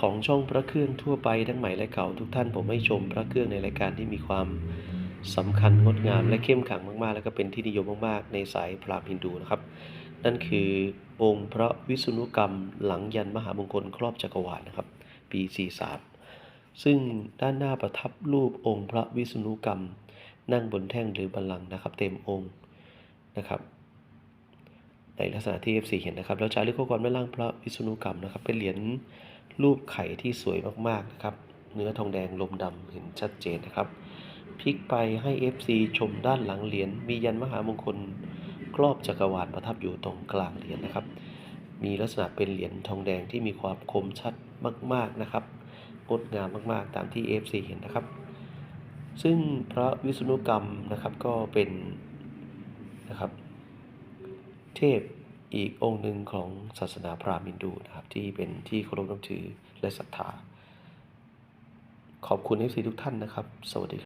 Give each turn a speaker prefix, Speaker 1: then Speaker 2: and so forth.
Speaker 1: ของช่องพระเครื่องทั่วไปทั้งใหม่และเก่าทุกท่านผมให้ชมพระเครื่องในรายการที่มีความสำคัญงดงามและเข้มขังมากๆ แล้วก็เป็นที่นิยมมากๆ ในสายพราหมณ์ฮินดูนะครับ นั่นคือองค์พระวิษณุกรรมหลังยันมหามงคลครอบจักรวาลนะครับ ปี 43 ซึ่งด้านหน้าประทับรูปองค์พระวิษณุกรรม นั่งบนแท่งหรือบัลลังก์นะครับ เต็มองค์นะครับ ในลักษณะที่ F4 เห็นนะครับ แล้วจารึกข้อความด้านล่างพระวิษณุกรรมนะครับ เป็นเหรียญรูปไข่ที่สวยมากๆนะครับ เนื้อทองแดงลมดำเห็นชัดเจนนะครับ พลิกไปให้ FC ชมด้านหลังเหรียญ มียันมหามงคลครอบจักรวาลประทับอยู่ตรงกลางเหรียญนะครับ มีลักษณะเป็นเหรียญทองแดงที่มีความคมชัดมาก ๆนะครับ งดงามมากๆ ตามที่ FC เห็นนะครับ ซึ่งพระวิษณุกรรมนะครับก็เป็นนะครับ เทพอีกองค์หนึ่งของศาสนาพราหมณ์ฮินดูนะครับ ที่เป็นที่เคารพนับถือและศรัทธา ขอบคุณ FC ทุกท่านนะครับ สวัสดี